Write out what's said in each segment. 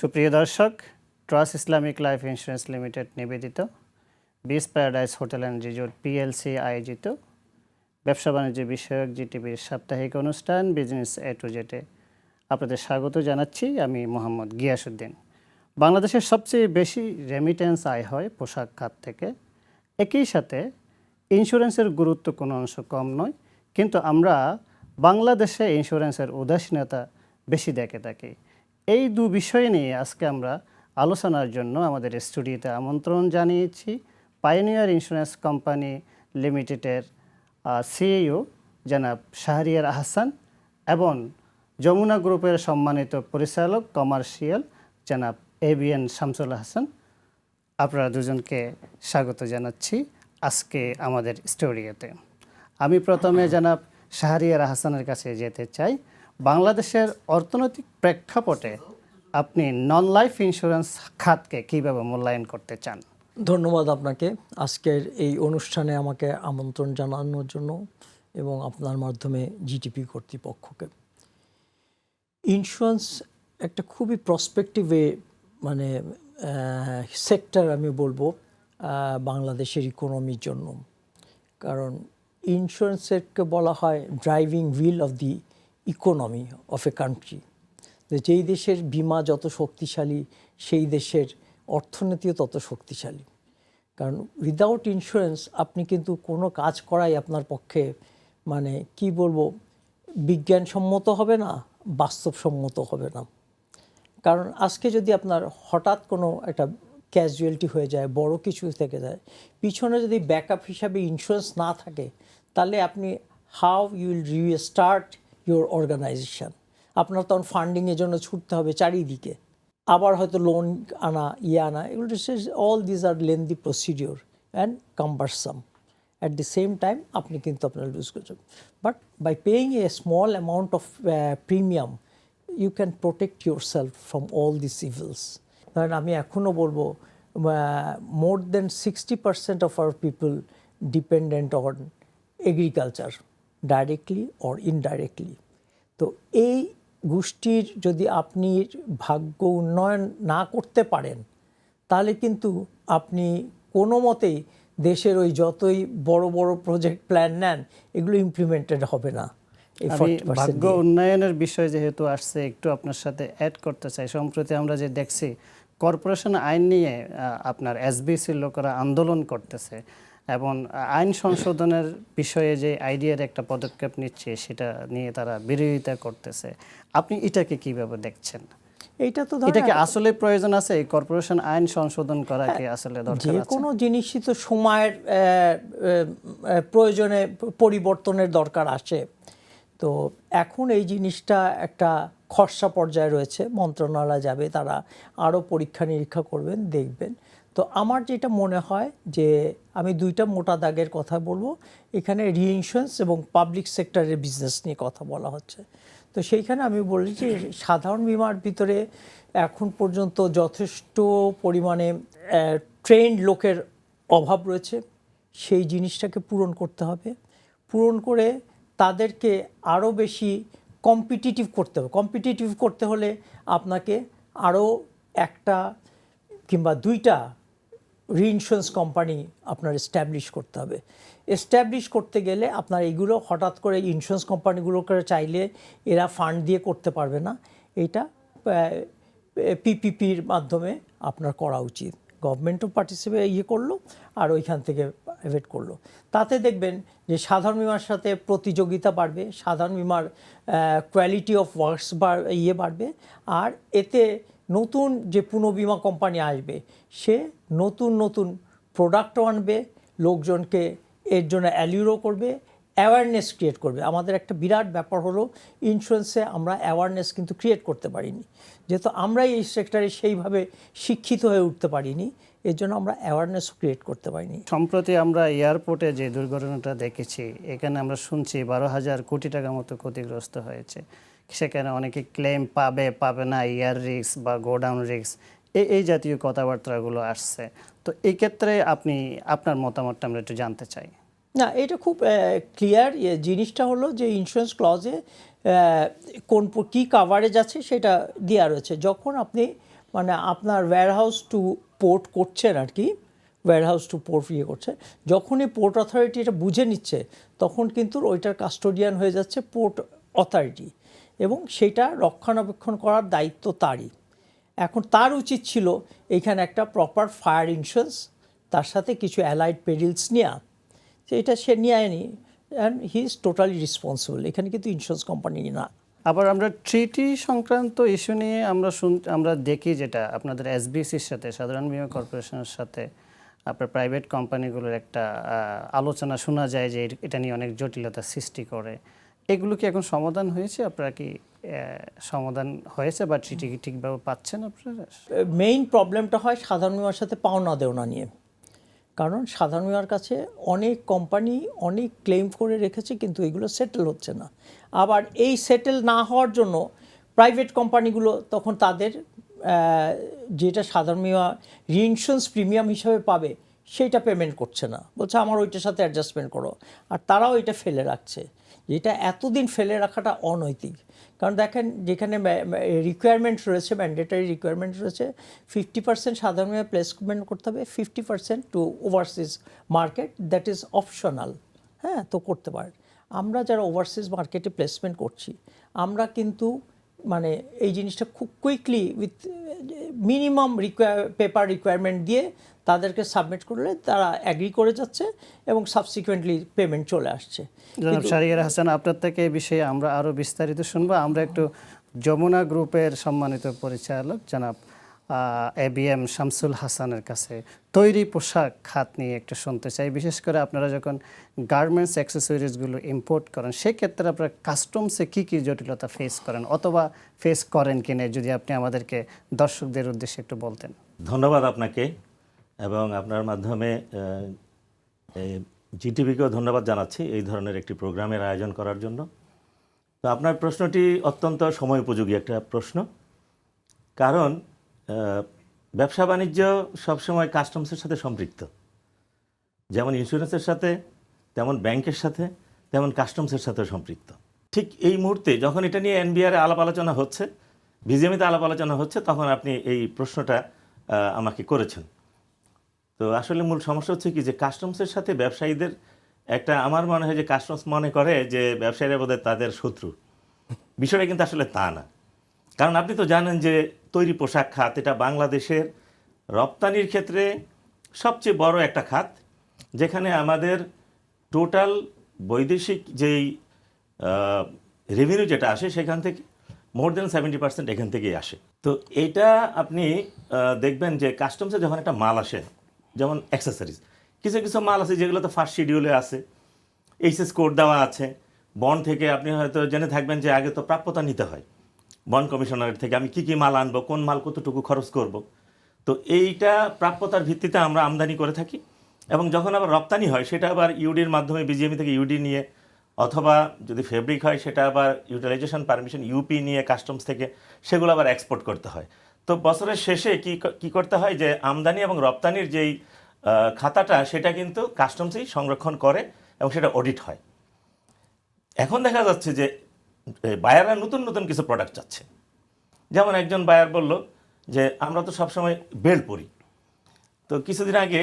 সুপ্রিয় দর্শক Trust Islamic Life Insurance Limited নিবেদিত বিস Paradise Hotel and Resort PLC আয়োজিত ব্যবসা বাণিজ্য বিষয়ক জিটিভির সাপ্তাহিক অনুষ্ঠান বিজনেস এ টু জেটে আপনাদের স্বাগত জানাচ্ছি আমি মোহাম্মদ গিয়াসুদ্দিন বাংলাদেশের সবচেয়ে বেশি রেমিটেন্স আয় হয় পোশাক খাত থেকে। একই সাথে ইন্স্যুরেন্সের গুরুত্ব কোনো অংশ কম নয়, কিন্তু আমরা বাংলাদেশে ইন্স্যুরেন্সের উদাসীনতা বেশি দেখে থাকি। এই দু বিষয় নিয়ে আজকে আমরা আলোচনার জন্য আমাদের স্টুডিওতে আমন্ত্রণ জানিয়েছি পাইনিয়ার ইন্স্যুরেন্স কোম্পানি লিমিটেডের সিইও জনাব শাহরিয়ার আহসান এবং যমুনা গ্রুপের সম্মানিত পরিচালক কমার্শিয়াল জনাব এবিএন শামসুল হাসান। আপনারা দুজনকে স্বাগত জানাচ্ছি আজকে আমাদের স্টুডিওতে। আমি প্রথমে জানাব শাহরিয়ার হাসানের কাছে যেতে চাই। বাংলাদেশের অর্থনৈতিক প্রেক্ষাপটে আপনি নন লাইফ ইন্স্যুরেন্স খাতকে কীভাবে মূল্যায়ন করতে চান? ধন্যবাদ আপনাকে। আজকের এই অনুষ্ঠানে আমাকে আমন্ত্রণ জানানোর জন্য এবং আপনার মাধ্যমে জিটিপি কর্তৃপক্ষকে। ইন্স্যুরেন্স একটা খুবই প্রসপেক্টিভে মানে সেক্টর আমি বলব বাংলাদেশের ইকোনমির জন্য। কারণ ইন্স্যুরেন্সেরকে বলা হয় driving wheel of the economy of a country যেই দেশের বিমা যত শক্তিশালী, সেই দেশের অর্থনীতিও তত শক্তিশালী। কারণ উইদাউট ইন্স্যুরেন্স আপনি কিন্তু কোনো কাজ করাই আপনার পক্ষে মানে কি বলব, বিজ্ঞানসম্মত হবে না, বাস্তবসম্মত হবে না। কারণ আজকে যদি আপনার হঠাৎ কোনো একটা ক্যাজুয়ালিটি হয়ে যায়, বড় কিছু থেকে যায়, পিছনে যদি ব্যাকআপ হিসাবে ইন্স্যুরেন্স না থাকে, তাহলে আপনি how you will restart your organisation আপনার তখন ফান্ডিংয়ের জন্য ছুটতে হবে চারিদিকে। আবার হয়তো লোন আনা ইয়ে আনা, এগুলো all these are lengthy procedure and cumbersome at the same time আপনি কিন্তু আপনার লুজ করছেন but by paying a small amount of premium you can protect yourself from all this evils কারণ আমি এখনও বলব more than sixty percent of our people dependent on agriculture directly or indirectly তো এই গোষ্ঠীর যদি আপনি ভাগ্য উন্নয়ন না করতে পারেন তাহলে কিন্তু আপনি কোনো মতেই দেশের ওই যতই বড় বড় প্রজেক্ট প্ল্যান নেন এগুলো ইমপ্লিমেন্টেড হবে না। এই আমি 40% ভাগ্য উন্নয়নের বিষয় যেহেতু আসছে একটু আপনার সাথে অ্যাড করতে চাই। সম্প্রতি আমরা যে দেখছি কর্পোরেশন আইন নিয়ে আপনার এসবিসির লোকেরা আন্দোলন করতেছে। এবং আইন সংশোধনের বিষয়ে যে আইডিয়ার একটা পদক্ষেপ নিচ্ছে সেটা নিয়ে তারা বিরোধিতা করতেছে। আপনি এটাকে কীভাবে দেখছেন? এইটা তো এটা কি আসলে প্রয়োজন আছে? কর্পোরেশন আইন সংশোধন করা কি আসলে দরকার যে কোনো জিনিসই তো সময়ের প্রয়োজনে পরিবর্তনের দরকার আসে। তো এখন এই জিনিসটা একটা খসড়া পর্যায়ে রয়েছে। মন্ত্রণালয় যাবে তারা আরও পরীক্ষা নিরীক্ষা করবেন দেখবেন। তো আমার যেটা মনে হয় যে আমি দুইটা মোটা দাগের কথা বলব। এখানে রিইন্স্যুরেন্স এবং পাবলিক সেক্টরের বিজনেস নিয়ে কথা বলা হচ্ছে। তো সেইখানে আমি বলি যে সাধারণ বিমার ভিতরে এখন পর্যন্ত যথেষ্ট পরিমাণে ট্রেন্ড লোকের অভাব রয়েছে। সেই জিনিসটাকে পূরণ করতে হবে। পূরণ করে তাদেরকে আরও বেশি কম্পিটিটিভ করতে হবে। কম্পিটিটিভ করতে হলে আপনাকে আরও একটা কিংবা দুইটা রিইন্স্যুরেন্স কোম্পানি আপনার এস্টাবলিশ করতে হবে। এস্টাবলিশ করতে গেলে আপনার এগুলো হঠাৎ করে ইন্স্যুরেন্স কোম্পানিগুলোকে চাইলে এরা ফান্ড দিয়ে করতে পারবে না। এটা পিপিপির মাধ্যমে আপনার করা উচিত। গভর্নমেন্টও পার্টিসিপেট ইয়ে করল আর ওইখান থেকে প্রাইভেট করল। তাতে দেখবেন যে সাধারণ বিমার সাথে প্রতিযোগিতা বাড়বে, সাধারণ বিমার কোয়ালিটি অফ ওয়ার্কস ইয়ে বাড়বে। আর এতে নতুন যে পুনঃবিমা কোম্পানি আসবে, সে নতুন নতুন প্রোডাক্টও আনবে, লোকজনকে এর জন্য অ্যালিউরও করবে অ্যাওয়ারনেস ক্রিয়েট করবে। আমাদের একটা বিরাট ব্যাপার হলো ইন্স্যুরেন্সে আমরা অ্যাওয়ারনেস কিন্তু ক্রিয়েট করতে পারিনি। যেহেতু আমরাই এই সেক্টরে সেইভাবে শিক্ষিত হয়ে উঠতে পারিনি, এর জন্য আমরা অ্যাওয়ারনেস ক্রিয়েট করতে পারিনি। সম্প্রতি আমরা এয়ারপোর্টে যে দুর্ঘটনাটা দেখেছি, এখানে আমরা শুনছি বারো হাজার কোটি টাকার মতো ক্ষতিগ্রস্ত হয়েছে। সেখানে অনেকে ক্লেম পাবে পাবে না ইয়ার রিক্স বা গোডাউন রিক্স এই এই জাতীয় কথাবার্তাগুলো আসছে। তো এই ক্ষেত্রে আপনি, আপনার মতামতটা আমরা একটু জানতে চাই। না, এটা খুব ক্লিয়ার জিনিসটা হলো যে ইন্স্যুরেন্স ক্লজে কোন, কী কাভারেজ আছে সেটা দেওয়া রয়েছে। যখন আপনি মানে আপনার ওয়্যারহাউস টু পোর্ট করছেন আর কি ওয়্যারহাউস টু পোর্ট ইয়ে করছে, যখনই পোর্ট অথরিটি এটা বুঝে নিচ্ছে, তখন কিন্তু ওইটার কাস্টোডিয়ান হয়ে যাচ্ছে পোর্ট অথরিটি এবং সেটা রক্ষণাবেক্ষণ করার দায়িত্ব তারই। এখন তার উচিত ছিল এখানে একটা প্রপার ফায়ার ইন্স্যুরেন্স তার সাথে কিছু অ্যালাইড পেরিলস নেওয়া তো এটা সে নিয়ে আয়নি and he is totally responsible এখানে কিন্তু ইন্স্যুরেন্স কোম্পানি না। আবার আমরা ট্রিটি সংক্রান্ত ইস্যু নিয়ে আমরা শুন, আমরা দেখি যেটা আপনাদের এসবিসির সাথে, সাধারণ বীমা কর্পোরেশনের সাথে, আপনার প্রাইভেট কোম্পানিগুলোর একটা আলোচনা শোনা যায় যে এটা নিয়ে অনেক জটিলতা সৃষ্টি করে। এগুলো কি এখন সমাধান হয়েছে? আপনারা কি সমাধান হয়েছে বা কি ঠিকভাবে পাচ্ছেন আপনারা? মেইন প্রবলেমটা হয় সাধারণ বীমার সাথে পাওনা দেওনা নিয়ে। কারণ সাধারণ বীমার কাছে অনেক কোম্পানি অনেক ক্লেম করে রেখেছে কিন্তু এগুলো সেটেল হচ্ছে না। আবার এই সেটেল না হওয়ার জন্য প্রাইভেট কোম্পানিগুলো তখন তাদের যেটা সাধারণ বীমা রিইন্স্যুরেন্স প্রিমিয়াম হিসাবে পাবে সেইটা পেমেন্ট করছে না। বলছে আমার ওইটার সাথে অ্যাডজাস্টমেন্ট করো। আর তারাও এটা ফেলে রাখছে। যেটা এতদিন ফেলে রাখাটা অনৈতিক। কারণ দেখেন, যেখানে রিকোয়ারমেন্ট রয়েছে ম্যান্ডেটারি রিকোয়ারমেন্ট রয়েছে ফিফটি পার্সেন্ট সাধারণভাবে প্লেসমেন্ট করতে হবে fifty percent to overseas market that is optional হ্যাঁ তো করতে পারেন আমরা যারা ওভারসিজ মার্কেটে প্লেসমেন্ট করছি, আমরা কিন্তু মানে এই জিনিসটা খুব quickly with minimum require paper requirement দিয়ে তাদেরকে সাবমিট করলে তারা অ্যাগ্রি করে যাচ্ছে এবং সাবসিকুয়েন্টলি পেমেন্ট চলে আসছে। জনাব শারিয়ার হাসান আপনার থেকে এই বিষয়ে আমরা আরও বিস্তারিত শুনব। আমরা একটু যমুনা গ্রুপের সম্মানিত পরিচালক জনাব এ বি এম শামসুল হাসানের কাছে তৈরি পোশাক খাত নিয়ে একটু শুনতে চাই। বিশেষ করে আপনারা যখন গার্মেন্টস অ্যাক্সেসরিজগুলো ইম্পোর্ট করেন, সেক্ষেত্রে আপনারা কাস্টমসে কী কী জটিলতা ফেস করেন অথবা ফেস করেন কিনা যদি আপনি আমাদেরকে দর্শকদের উদ্দেশ্যে একটু বলতেন। ধন্যবাদ আপনাকে এবং আপনার মাধ্যমে জিটিভিকেও ধন্যবাদ জানাচ্ছি এই ধরনের একটি প্রোগ্রামের আয়োজন করার জন্য। তো আপনার প্রশ্নটি অত্যন্ত সময় উপযোগী একটা প্রশ্ন। কারণ ব্যবসা বাণিজ্য সবসময় কাস্টমসের সাথে সম্পৃক্ত। যেমন ইন্স্যুরেন্সের সাথে, তেমন ব্যাংকের সাথে, তেমন কাস্টমসের সাথে সম্পৃক্ত। ঠিক এই মুহূর্তে যখন এটা নিয়ে এনবিআর আলাপ আলোচনা হচ্ছে বিজিএমিতে আলাপ আলোচনা হচ্ছে, তখন আপনি এই প্রশ্নটা আমাকে করেছেন। তো আসলে মূল সমস্যা হচ্ছে কি যে কাস্টমসের সাথে ব্যবসায়ীদের একটা আমার মনে হয় যে কাস্টমস মনে করে যে ব্যবসায়ীরা বোধহয় তাদের শত্রু। বিষয়টা কিন্তু আসলে তা না। কারণ আপনি তো জানেন যে তৈরি পোশাক খাত, এটা বাংলাদেশের রপ্তানির ক্ষেত্রে সবচেয়ে বড় একটা খাত, যেখানে আমাদের টোটাল বৈদেশিক যেই রেভিনিউ যেটা আসে সেখান থেকে মোর দেন সেভেন্টি পার্সেন্ট এখান থেকেই আসে। তো এটা আপনি দেখবেন যে কাস্টমসে যখন একটা মাল আসে, যেমন অ্যাক্সেসরিজ কিছু কিছু মাল আছে যেগুলো তো ফার্স্ট শিডিউলে আছে এইচএস কোড দেওয়া আছে বন থেকে আপনি হয়তো জেনে থাকবেন যে আগে তো প্রাপ্যতা নিতে হয়। বন কমিশনারের থেকে আমি কি কি মাল আনব, কোন মাল কতটুকু খরচ করব। তো এইটা প্রাপ্যতার ভিত্তিতে আমরা আমদানি করে থাকি এবং যখন আবার রপ্তানি হয়, সেটা আবার ইউডির মাধ্যমে বিজিএমি থেকে ইউডি নিয়ে অথবা যদি ফেব্রিক হয়, সেটা আবার ইউটিলাইজেশন পারমিশন ইউপি নিয়ে কাস্টমস থেকে, সেগুলো আবার এক্সপোর্ট করতে হয়। তো বছরের শেষে কি ক- কি করতে হয় যে আমদানি এবং রপ্তানির যেই খাতাটা, সেটা কিন্তু কাস্টমসই সংরক্ষণ করে এবং সেটা অডিট হয়। এখন দেখা যাচ্ছে যে বায়াররা নতুন নতুন কিছু প্রোডাক্ট চাচ্ছে। যেমন একজন বায়ার বলল যে, আমরা তো সবসময় বেল্ট পরি। তো কিছুদিন আগে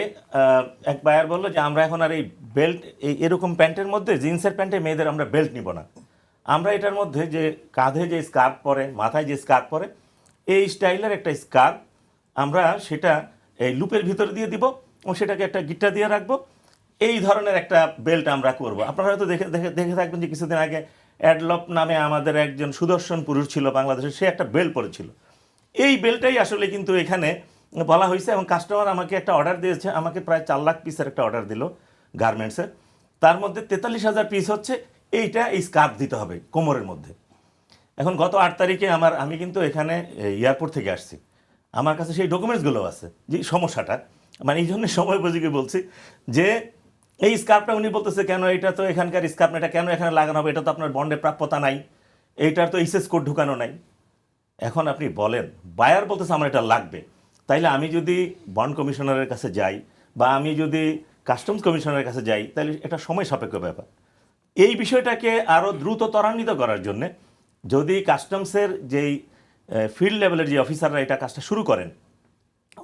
এক বায়ার বলল যে, আমরা এখন আর এই বেল্ট এই এরকম প্যান্টের মধ্যে, জিন্সের প্যান্টে মেয়েদের আমরা বেল্ট নিব না। আমরা এটার মধ্যে যে কাঁধে যে স্কার্ফ পরে, মাথায় যে স্কার্ফ পরে, এই স্টাইলের একটা স্কার্ফ আমরা সেটা এই লুপের ভিতরে দিয়ে দিব এবং সেটাকে একটা গিট্টা দিয়ে রাখব। এই ধরনের একটা বেল্ট আমরা করব। আপনারা হয়তো দেখে দেখে দেখে থাকবেন যে কিছুদিন আগে অ্যাডলপ নামে আমাদের একজন সুদর্শন পুরুষ ছিল বাংলাদেশে সে একটা বেল পরেছিল। এই বেলটাই আসলে কিন্তু এখানে বলা হয়েছে এবং কাস্টমার আমাকে একটা অর্ডার দিয়েছে, আমাকে প্রায় চার লাখ পিসের একটা অর্ডার দিল গার্মেন্টসের তার মধ্যে তেতাল্লিশ হাজার পিস হচ্ছে, এইটা এই স্কার্ফ দিতে হবে কোমরের মধ্যে। এখন গত আট তারিখে আমার, আমি কিন্তু এখানে এয়ারপোর্ট থেকে আসছি। আমার কাছে সেই ডকুমেন্টসগুলো আছে, যে সমস্যাটা মানে এই জন্য সময় উপযোগী বলছি যে এই স্কার্পটা উনি বলতেছে, কেন এটা তো এখানকার স্কার্প এটা কেন এখানে লাগানো হবে? এটা তো আপনার বন্ডে প্রাপ্যতা নাই। এইটার তো ইসেস কোড ঢুকানো নাই। এখন আপনি বলেন, বায়ার বলতেছে আমার এটা লাগবে। তাইলে আমি যদি বন্ড কমিশনারের কাছে যাই বা আমি যদি কাস্টমস কমিশনারের কাছে যাই তাহলে এটা সময় সাপেক্ষ ব্যাপার। এই বিষয়টাকে আরও দ্রুত ত্বরান্বিত করার জন্যে যদি কাস্টমসের যেই ফিল্ড লেভেলের যে অফিসাররা এটা কাজটা শুরু করেন,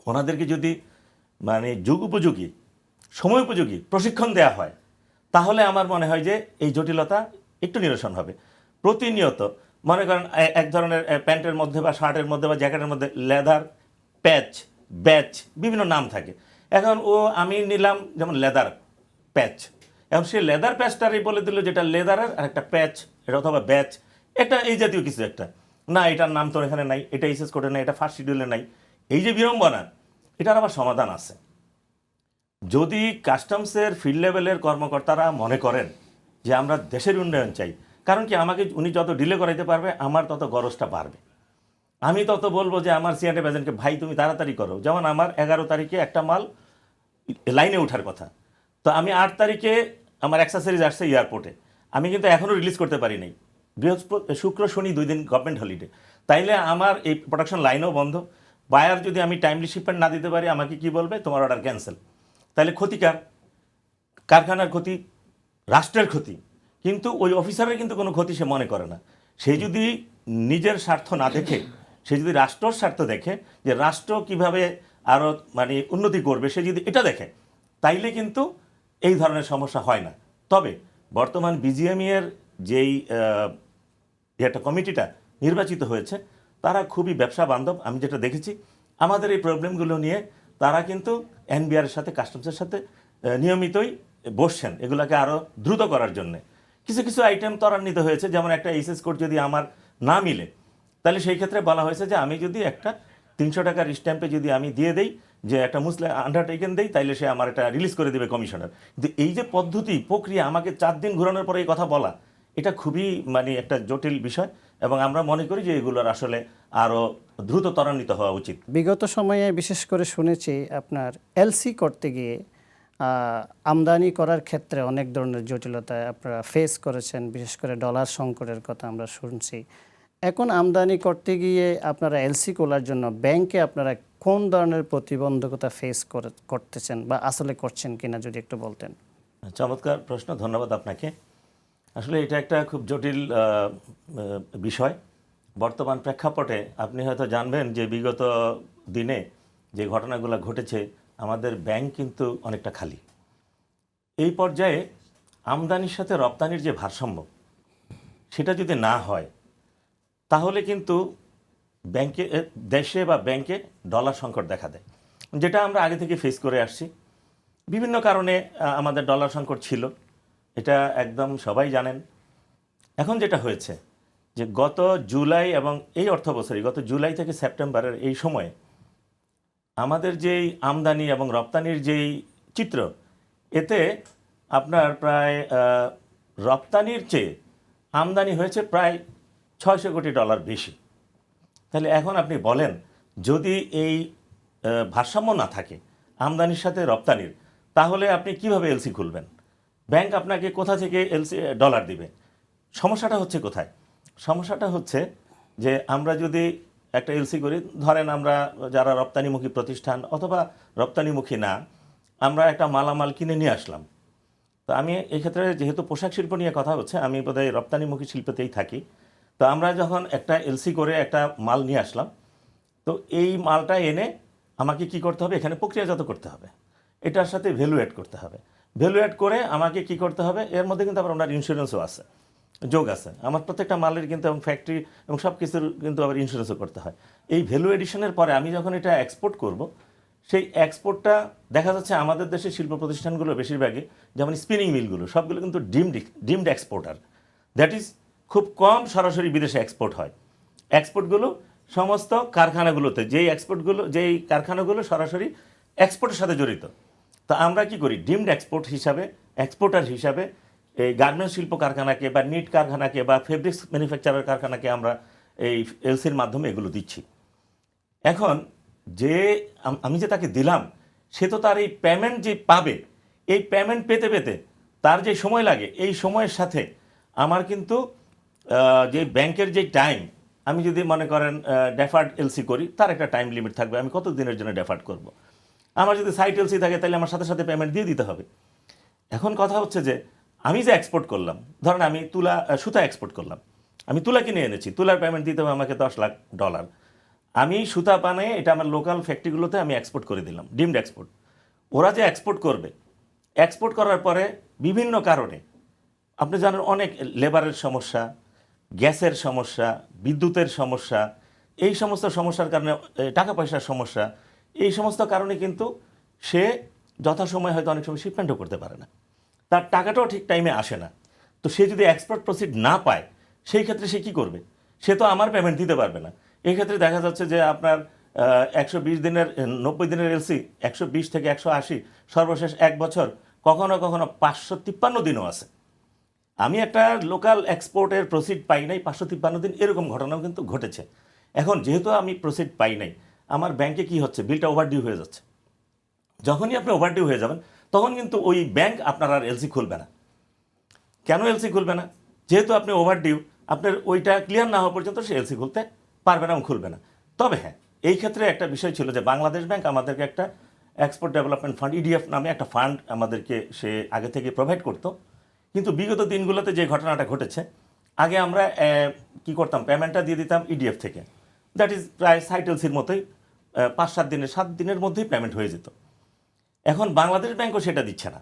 ওনাদেরকে যদি মানে যুগ উপযোগী সময় উপযোগী, প্রশিক্ষণ দেওয়া হয়, তাহলে আমার মনে হয় যে এই জটিলতা একটু নিরসন হবে। প্রতিনিয়ত, মনে করেন এক ধরনের প্যান্টের মধ্যে বা শার্টের মধ্যে বা জ্যাকেটের মধ্যে লেদার প্যাচ, ব্যাচ বিভিন্ন নাম থাকে। এখন ও আমি নিলাম যেমন লেদার প্যাচ। এখন সে লেদার প্যাচটারই বলে দিল যেটা লেদারের আর একটা প্যাচ, এটা অথবা ব্যাচ, এটা এই জাতীয় কিছু একটা। না, এটার নাম তো এখানে নাই, এটা এসএস কোডে নাই, এটা ফার্স্ট শিডিউলে নাই। এই যে বিড়ম্বনা, এটার আবার সমাধান আছে। যদি কাস্টমসের ফিল্ড লেভেলের কর্মকর্তারা মনে করেন যে আমরা দেশের উন্নয়ন চাই, কারণ কি আমাকে উনি যত ডিলে করাইতে পারবে, আমার তত গরজটা বাড়বে। আমি তত বলব যে আমার সিআরটি এজেন্টকে ভাই, তুমি তাড়াতাড়ি করো। যেমন আমার এগারো তারিখে একটা মাল লাইনে ওঠার কথা। তো আমি আট তারিখে আমার অ্যাক্সেসরিজ আসছে এয়ারপোর্টে আমি কিন্তু এখনও রিলিজ করতে পারি নাই। বৃহস্পতি শুক্র, শনি দুই দিন গভর্নমেন্ট হলিডে তাইলে আমার এই প্রোডাকশন লাইনও বন্ধ। বায়ার যদি আমি টাইমলি শিপমেন্ট না দিতে পারি, আমাকে কি বলবে? তোমার অর্ডার ক্যান্সেল তাহলে ক্ষতিকার কারখানার ক্ষতি, রাষ্ট্রের ক্ষতি। কিন্তু ওই অফিসারের কিন্তু কোনো ক্ষতি সে মনে করে না। সে যদি নিজের স্বার্থ না দেখে, সে যদি রাষ্ট্রর স্বার্থ দেখে, যে রাষ্ট্র কীভাবে আরও মানে উন্নতি করবে, সে যদি এটা দেখে, তাইলে কিন্তু এই ধরনের সমস্যা হয় না। তবে বর্তমান বিজিএমই এর যেই একটা কমিটিটা নির্বাচিত হয়েছে, তারা খুবই ব্যবসা বান্ধব, আমি যেটা দেখেছি। আমাদের এই প্রবলেমগুলো নিয়ে তারা কিন্তু এনবিআর সাথে কাস্টমসের সাথে নিয়মিতই বসছেন এগুলোকে আরও দ্রুত করার জন্য। কিছু কিছু আইটেম ত্বরান্বিত হয়েছে, যেমন একটা এইচএস কোড যদি আমার না মিলে, তাহলে সেই ক্ষেত্রে বলা হয়েছে যে আমি যদি একটা তিনশো টাকার স্ট্যাম্পে যদি আমি দিয়ে দেই, যে একটা মুসলিম আন্ডারটেকেন দেই, তাইলে সে আমার এটা রিলিজ করে দেবে কমিশনার কিন্তু এই যে পদ্ধতি, প্রক্রিয়া, আমাকে চার দিন ঘোরানোর পরে এই কথা বলা, এটা খুবই মানে একটা জটিল বিষয়। এবং আমরা মনে করি যে এগুলোর আসলে আরও দ্রুত ত্বরান্বিত হওয়া উচিত। বিগত সময়ে বিশেষ করে শুনেছি আপনার এলসি করতে গিয়ে আমদানি করার ক্ষেত্রে অনেক ধরনের জটিলতা আপনারা ফেস করেছেন বিশেষ করে ডলার সংকটের কথা আমরা শুনছি। এখন আমদানি করতে গিয়ে আপনারা এলসি খোলার জন্য ব্যাংকে আপনারা কোন ধরনের প্রতিবন্ধকতা ফেস করতেছেন বা আসলে করছেন কিনা যদি একটু বলতেন? চমৎকার প্রশ্ন ধন্যবাদ আপনাকে। আসলে এটা একটা খুব জটিল বিষয়। বর্তমান প্রেক্ষাপটে আপনি হয়তো জানবেন যে বিগত দিনে যে ঘটনাগুলো ঘটেছে, আমাদের ব্যাংক কিন্তু অনেকটা খালি। এই পর্যায়ে আমদানির সাথে রপ্তানির যে ভারসাম্য, সেটা যদি না হয়, তাহলে কিন্তু ব্যাংকে দেশে বা ব্যাংকে ডলার সংকট দেখা দেয়। যেটা আমরা আগে থেকে ফেস করে আসছি। বিভিন্ন কারণে আমাদের ডলার সংকট ছিল। এটা একদম সবাই জানেন। এখন যেটা হয়েছে যে গত জুলাই এবং এই অর্থ বছরই, গত জুলাই থেকে সেপ্টেম্বরের এই সময়ে আমাদের যেই আমদানি এবং রপ্তানির যেই চিত্র, এতে আপনার প্রায় রপ্তানির চেয়ে আমদানি হয়েছে প্রায় ছয়শো কোটি ডলার বেশি। তাহলে এখন আপনি বলেন, যদি এই ভারসাম্য না থাকে আমদানির সাথে রপ্তানির, তাহলে আপনি কীভাবে এলসি খুলবেন? ব্যাংক আপনাকে কোথা থেকে এলসি ডলার দিবে? সমস্যাটা হচ্ছে কোথায়? সমস্যাটা হচ্ছে যে আমরা যদি একটা এলসি করি, ধরেন আমরা যারা রপ্তানিমুখী প্রতিষ্ঠান অথবা রপ্তানিমুখী না, আমরা একটা মালামাল কিনে নিয়ে আসলাম। তো আমি এক্ষেত্রে যেহেতু পোশাক শিল্প নিয়ে কথা হচ্ছে, আমি বোধহয় রপ্তানিমুখী শিল্পতেই থাকি। তো আমরা যখন একটা এলসি করে একটা মাল নিয়ে আসলাম, তো এই মালটা এনে আমাকে কি করতে হবে? এখানে প্রক্রিয়াজাত করতে হবে। এটার সাথে ভ্যালু অ্যাড করতে হবে। ভ্যালু অ্যাড করে আমাকে কি করতে হবে? এর মধ্যে কিন্তু আবার ওনার ইন্স্যুরেন্সও আছে, যোগ আছে। আমার প্রত্যেকটা মালের কিন্তু এবং ফ্যাক্টরি এবং সব কিছুর কিন্তু আবার ইন্স্যুরেন্সও করতে হয়। এই ভ্যালু এডিশনের পরে আমি যখন এটা এক্সপোর্ট করব, সেই এক্সপোর্টটা দেখা যাচ্ছে আমাদের দেশের শিল্প প্রতিষ্ঠানগুলো বেশিরভাগই, যেমন স্পিনিং মিলগুলো সবগুলো কিন্তু deemed deemed exporter that is খুব কম সরাসরি বিদেশে এক্সপোর্ট হয়। এক্সপোর্টগুলো সমস্ত কারখানাগুলোতে, যেই এক্সপোর্টগুলো যেই কারখানাগুলো সরাসরি এক্সপোর্টের সাথে জড়িত। তা আমরা কি করি ডিমড এক্সপোর্ট হিসাবে, এক্সপোর্টার হিসাবে এই গার্মেন্টস শিল্প কারখানাকে বা নিট কারখানাকে বা ফেব্রিক্স ম্যানুফ্যাকচারার কারখানাকে আমরা এই এলসির মাধ্যমে এগুলো দিচ্ছি এখন যে আমি যে তাকে দিলাম, সে তো তার এই পেমেন্ট যে পাবে, এই পেমেন্ট পেতে পেতে তার যে সময় লাগে, এই সময়ের সাথে আমার কিন্তু যে ব্যাংকের যে টাইম আমি যদি মনে করেন ডেফার্ড এলসি করি, তার একটা টাইম লিমিট থাকবে, আমি কত দিনের জন্য ডেফার্ড করব। আমার যদি সাইট এলসি থাকে, তাহলে আমার সাথে সাথে পেমেন্ট দিয়ে দিতে হবে। এখন কথা হচ্ছে যে, আমি যে এক্সপোর্ট করলাম, ধরেন আমি তুলা সুতা এক্সপোর্ট করলাম। আমি তুলা কিনে এনেছি, তুলার পেমেন্ট দিতে হবে আমাকে দশ লাখ ডলার আমি সুতা বানিয়ে এটা আমার লোকাল ফ্যাক্টরিগুলোতে আমি এক্সপোর্ট করে দিলাম, ডিমড এক্সপোর্ট ওরা যে এক্সপোর্ট করবে এক্সপোর্ট করার পরে বিভিন্ন কারণে, আপনি জানেন অনেক লেবারের সমস্যা, গ্যাসের সমস্যা, বিদ্যুতের সমস্যা, এই সমস্ত সমস্যার কারণে টাকা পয়সার সমস্যা এই সমস্ত কারণে কিন্তু সে যথাসময়ে হয়তো অনেক সময় শিপমেন্টও করতে পারে না। তার টাকাটাও ঠিক টাইমে আসে না। তো সে যদি এক্সপোর্ট প্রসিড না পায়, সেই ক্ষেত্রে সে কি করবে? সে তো আমার পেমেন্ট দিতে পারবে না। এই ক্ষেত্রে দেখা যাচ্ছে যে আপনার একশো বিশ দিনের, নব্বই দিনের এলসি একশো বিশ থেকে একশো আশি, সর্বশেষ এক বছর, কখনো কখনো পাঁচশো তিপ্পান্ন দিনও আছে। আমি একটা লোকাল এক্সপোর্টের প্রসিড পাই নাই, পাঁচশো তিপ্পান্ন দিন এরকম ঘটনাও কিন্তু ঘটেছে। এখন যেহেতু আমি প্রসিড পাই নাই আমার ব্যাংকে কি হচ্ছে? বিলটা ওভারডিউ হয়ে যাচ্ছে। যখনই আপনি ওভারডিউ হয়ে যাবেন, তখন কিন্তু ওই ব্যাংক আপনার আর এলসি খুলবে না। কেন এলসি খুলবে না? যেহেতু আপনি ওভারডিউ আপনার ওইটা ক্লিয়ার না হওয়া পর্যন্ত সে এলসি খুলতে পারবে না এবং খুলবে না। তবে হ্যাঁ এই ক্ষেত্রে একটা বিষয় ছিল যে বাংলাদেশ ব্যাংক আমাদেরকে একটা এক্সপোর্ট ডেভেলপমেন্ট ফান্ড ইডিএফ নামে একটা ফান্ড আমাদেরকে সে আগে থেকে প্রোভাইড করতো। কিন্তু বিগত দিনগুলোতে যে ঘটনাটা ঘটেছে, আগে আমরা কি করতাম? পেমেন্টটা দিয়ে দিতাম ইডিএফ থেকে। দ্যাট ইজ প্রায় সাইটেলসির মতোই। পাঁচ, সাত দিনের সাত দিনের মধ্যেই পেমেন্ট হয়ে যেত। এখন বাংলাদেশ ব্যাংকও সেটা দিচ্ছে না।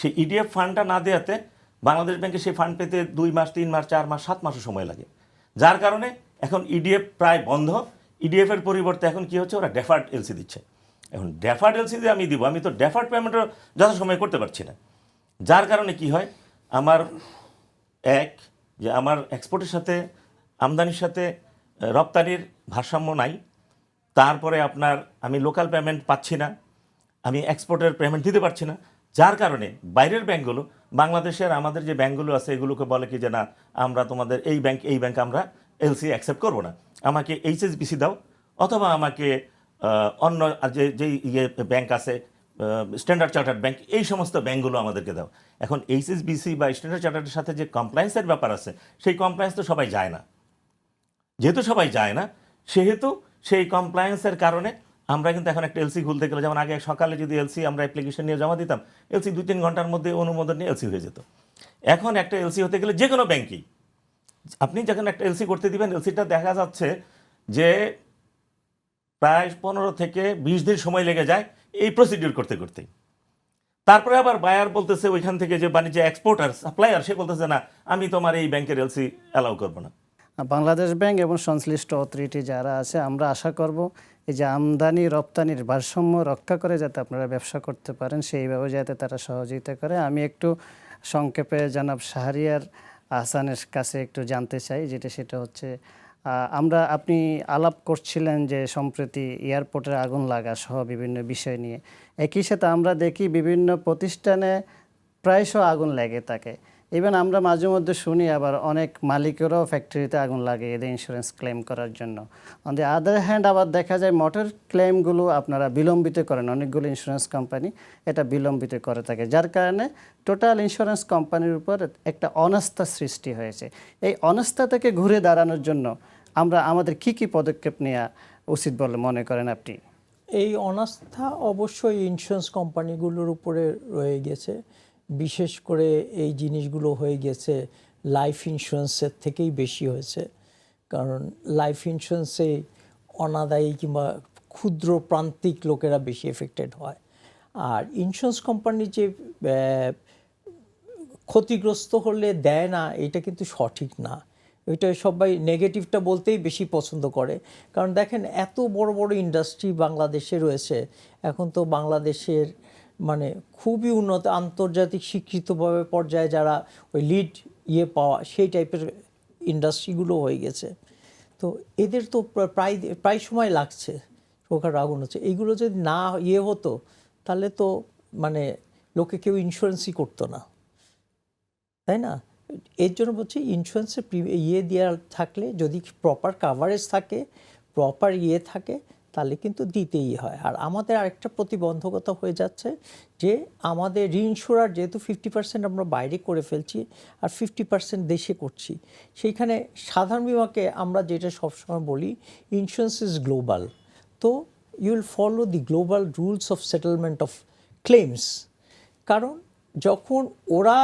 সেই ইডিএফ ফান্ডটা না দেওয়াতে বাংলাদেশ ব্যাংকে সেই ফান্ড পেতে দুই মাস, তিন মাস, চার মাস, সাত মাসও সময় লাগে। যার কারণে এখন ইডিএফ প্রায় বন্ধ। ইডিএফের পরিবর্তে এখন কি হচ্ছে? ওরা ডেফার্ড এলসি দিচ্ছে। এখন ডেফার্ড এলসি দিয়ে আমি দিব। আমি তো ডেফার্ড পেমেন্টও যথাসময়ে করতে পারছি না। যার কারণে কি হয়? আমার এক, যে আমার এক্সপোর্টের সাথে আমদানির সাথে রপ্তানির ভারসাম্য নাই। তারপরে আপনার, আমি লোকাল পেমেন্ট পাচ্ছি না, আমি এক্সপোর্টের পেমেন্ট দিতে পারছি না। যার কারণে বাইরের ব্যাঙ্কগুলো বাংলাদেশের আমাদের যে ব্যাঙ্কগুলো আছে, এগুলোকে বলে কি যে না, আমরা তোমাদের এই ব্যাংক এই ব্যাংক আমরা এলসি অ্যাকসেপ্ট করব না। আমাকে এইচএসবিসি দাও, অথবা আমাকে অন্য যে যেই ইয়ে ব্যাংক আছে স্ট্যান্ডার্ড চার্টার্ড ব্যাংক এই সমস্ত ব্যাংকগুলো আমাদেরকে দাও। এখন এইচএসবিসি বা স্ট্যান্ডার্ড চার্টার্ডের সাথে যে কমপ্লায়েন্সের ব্যাপার আছে, সেই কমপ্লায়েন্স তো সবাই যায় না। যেহেতু সবাই যায় না, সেহেতু সেই কমপ্লায়েন্সের কারণে আমরা কিন্তু এখন একটা এলসি খুলতে গেলে, যেমন আগে সকালে যদি এলসি আমরা অ্যাপ্লিকেশন নিয়ে জমা দিতাম এলসি দুই তিন ঘণ্টার মধ্যে অনুমোদন নিয়ে এলসি হয়ে যেত। এখন একটা এলসি হতে গেলে যে কোনো ব্যাংকেই আপনি যখন একটা এলসি করতে দিবেন এলসিটা দেখা যাচ্ছে যে প্রায় পনেরো থেকে বিশ দিন সময় লেগে যায় এই প্রসিডিউর করতে করতেই তারপরে আবার বায়ার বলতেছে ওইখান থেকে যে বাণিজ্য এক্সপোর্টার সাপ্লায়ার সে বলতেছে, না, আমি তোমার এই ব্যাংকের এলসি অ্যালাউ করব না। বাংলাদেশ ব্যাংক এবং সংশ্লিষ্ট অথরিটি যারা আছে, আমরা আশা করব এই যে আমদানি, রপ্তানির ভারসাম্য রক্ষা করে যাতে আপনারা ব্যবসা করতে পারেন, সেইভাবে যাতে তারা সহযোগিতা করে। আমি একটু সংক্ষেপে জানাব শাহরিয়ার আহসানের কাছে একটু জানতে চাই, যেটা সেটা হচ্ছে আমরা, আপনি আলাপ করছিলেন যে সম্প্রতি এয়ারপোর্টের আগুন লাগা সহ বিভিন্ন বিষয় নিয়ে। একই সাথে আমরা দেখি বিভিন্ন প্রতিষ্ঠানে প্রায়শ আগুন লেগে থাকে। ইভেন আমরা মাঝে মধ্যে শুনি আবার অনেক মালিকেরও ফ্যাক্টরিতে আগুন লাগে এদের ইন্স্যুরেন্স ক্লেম করার জন্য। অন দি আদার হ্যান্ড আবার দেখা যায় মোটর ক্লেমগুলো আপনারা বিলম্বিত করেন। অনেকগুলো ইন্স্যুরেন্স কোম্পানি এটা বিলম্বিত করে থাকে। যার কারণে টোটাল ইন্স্যুরেন্স কোম্পানির উপর একটা অনাস্থা সৃষ্টি হয়েছে। এই অনাস্থা থেকে ঘুরে দাঁড়ানোর জন্য আমরা আমাদের কি কি পদক্ষেপ নেওয়া উচিত বলে মনে করেন আপনি? এই অনাস্থা অবশ্যই ইন্স্যুরেন্স কোম্পানিগুলোর উপরে রয়ে গেছে। বিশেষ করে এই জিনিসগুলো হয়ে গেছে লাইফ ইন্স্যুরেন্সের থেকেই বেশি হয়েছে। কারণ লাইফ ইন্স্যুরেন্সে অনাদায়ী কিংবা ক্ষুদ্র প্রান্তিক লোকেরা বেশি এফেক্টেড হয়। আর ইন্স্যুরেন্স কোম্পানি যে ক্ষতিগ্রস্ত হলে দেয় না, এটা কিন্তু সঠিক না। এটা সবাই নেগেটিভটা বলতেই বেশি পছন্দ করে। কারণ দেখেন, এত বড় বড় ইন্ডাস্ট্রি বাংলাদেশে রয়েছে। এখন তো বাংলাদেশের মানে খুবই উন্নত, আন্তর্জাতিক স্বীকৃতভাবে পর্যায়ে যারা ওই লিড ইয়ে পাওয়া, সেই টাইপের ইন্ডাস্ট্রিগুলো হয়ে গেছে। তো এদের তো প্রা- প্রায় প্রায় সময় লাগছে প্রকার আগুন হচ্ছে। এইগুলো যদি না ইয়ে হতো, তাহলে তো মানে লোকে কেউ ইন্স্যুরেন্সই করতো না। তাই না? এর জন্য বলছি ইন্স্যুরেন্সের ইয়ে দেওয়া থাকলে যদি প্রপার কাভারেজ থাকে প্রপার ইয়ে থাকে তাহলে কিন্তু দিতেই হয়। আর আমাদের আরেকটা প্রতিবন্ধকতা হয়ে যাচ্ছে যে আমাদের রিইন্স্যুরার যেহেতু ফিফটি পার্সেন্ট আমরা বাইরে করে ফেলছি আর ফিফটি পার্সেন্ট দেশে করছি, সেইখানে সাধারণ বিমাকে আমরা যেটা সবসময় বলি ইন্স্যুরেন্স ইজ গ্লোবাল তো you will follow the global rules of settlement of claims কারণ যখন ওরা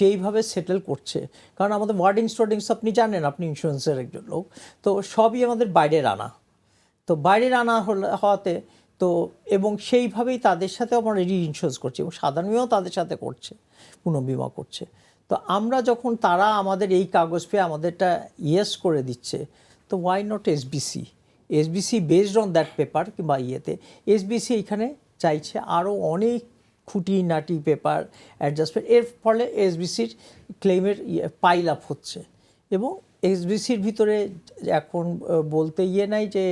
যেইভাবে সেটেল করছে, কারণ আমাদের ওয়ার্ডিং স্টোর্ডিংস আপনি জানেন আপনি ইন্স্যুরেন্সের একজন লোক, তো সবই আমাদের বাইরের আনা। তো বাইরের আনা হওয়াতে তো এবং সেইভাবেই তাদের সাথে আমরা রি ইন্স্যুরেন্স করছি এবং সাধারণীয় তাদের সাথে করছে, পুনর্বিমা করছে। তো আমরা যখন তারা আমাদের এই কাগজ পেয়ে আমাদেরটা ইয়েস করে দিচ্ছে, তো why not SBC SBC based on that paper কিংবা ইয়েতে। এসবিসি এখানে চাইছে আরও অনেক খুঁটি নাটি পেপার অ্যাডজাস্টমেন্ট এর ফলে এসবিসির ক্লেমের পাইল আপ হচ্ছে। এবং এসবিসির ভিতরে এখন বলতে ইয়ে নাই যে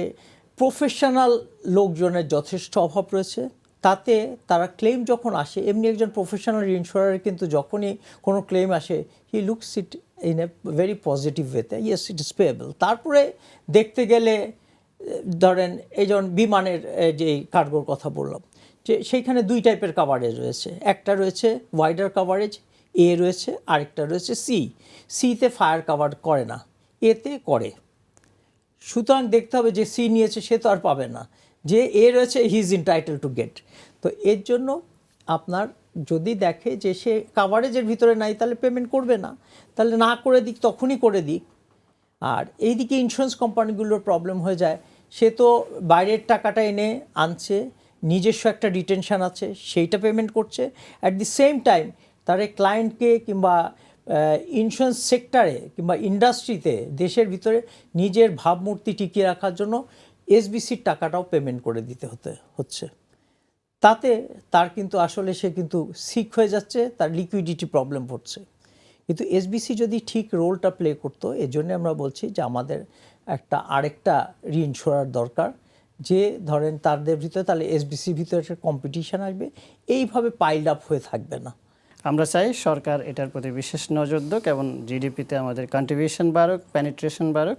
প্রফেশনাল লোকজনের যথেষ্ট অভাব রয়েছে। তাতে তারা ক্লেম যখন আসে, এমনি একজন প্রফেশনাল ইন্স্যুরার কিন্তু যখনই কোনো ক্লেম আসে he looks it in a very positive ওয়েতে ইয়েস ইট ইস পেয়েবল তারপরে দেখতে গেলে, ধরেন এই যেমন বিমানের যে কার্গোর কথা বললাম, যে সেইখানে দুই টাইপের কাভারেজ রয়েছে। একটা রয়েছে ওয়াইডার কাভারেজ এ রয়েছে, আরেকটা রয়েছে সি সিতে ফায়ার কাভার করে না এতে করে। সুতরাং দেখতে হবে যে সি নিয়েছে, সে তো আর পাবে না। যে এ রয়েছে, he is entitle to get. তো এর জন্য আপনার যদি দেখে যে সে কাভারেজের ভিতরে নাই, তাহলে পেমেন্ট করবে না। তাহলে না করে দিক, তখনই করে দিক। আর এইদিকে ইন্স্যুরেন্স কোম্পানিগুলোর প্রবলেম হয়ে যায়। সে তো বাইরের টাকাটা এনে আনছে, নিজস্ব একটা রিটেনশন আছে, সেইটা পেমেন্ট করছে। অ্যাট দি সেম টাইম তার ক্লায়েন্টকে কিংবা ইন্স্যুরেন্স সেক্টরে কিংবা ইন্ডাস্ট্রিতে দেশের ভিতরে নিজের ভাবমূর্তি টিকিয়ে রাখার জন্য এসবিসির টাকাটাও পেমেন্ট করে দিতে হতে হচ্ছে। তাতে তার কিন্তু আসলে সে কিন্তু সিক হয়ে যাচ্ছে, তার লিকুইডিটি প্রবলেম পড়ছে। কিন্তু এসবিসি যদি ঠিক রোলটা প্লে করতো এর জন্য আমরা বলছি যে আমাদের একটা আরেকটা রিইনশোরার দরকার, যে ধরেন তাদের ভিতরে তাহলে এসবিসির ভিতরে একটা কম্পিটিশন আসবে, এইভাবে পাইল্ড আপ হয়ে থাকবে না। আমরা চাই সরকার এটার প্রতি বিশেষ নজর দিক এবং জিডিপিতে আমাদের কন্ট্রিবিউশন বাড়ুক পেনিট্রেশন বাড়ুক।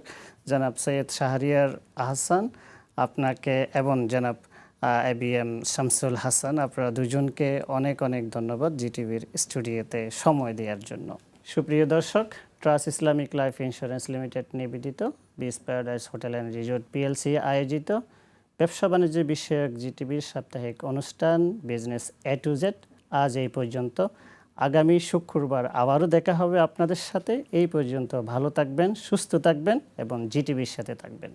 জনাব সৈয়দ শাহরিয়ার আহসান আপনাকে এবং জনাব A B M Shamsul Hasan, আপনারা দুজনকে অনেক অনেক ধন্যবাদ জিটিভির স্টুডিওতে সময় দেওয়ার জন্য। সুপ্রিয় দর্শক Trust Islamic Life Insurance Limited নিবেদিত বিস Paradise Hotel and Resort PLC আয়োজিত ব্যবসা বাণিজ্য বিষয়ক জিটিভির সাপ্তাহিক অনুষ্ঠান বিজনেস এ টু জেড আজ এই পর্যন্ত। আগামী শুক্রবার আবারও দেখা হবে আপনাদের সাথে। এই পর্যন্ত ভালো থাকবেন, সুস্থ থাকবেন এবং জিটিভির সাথে থাকবেন।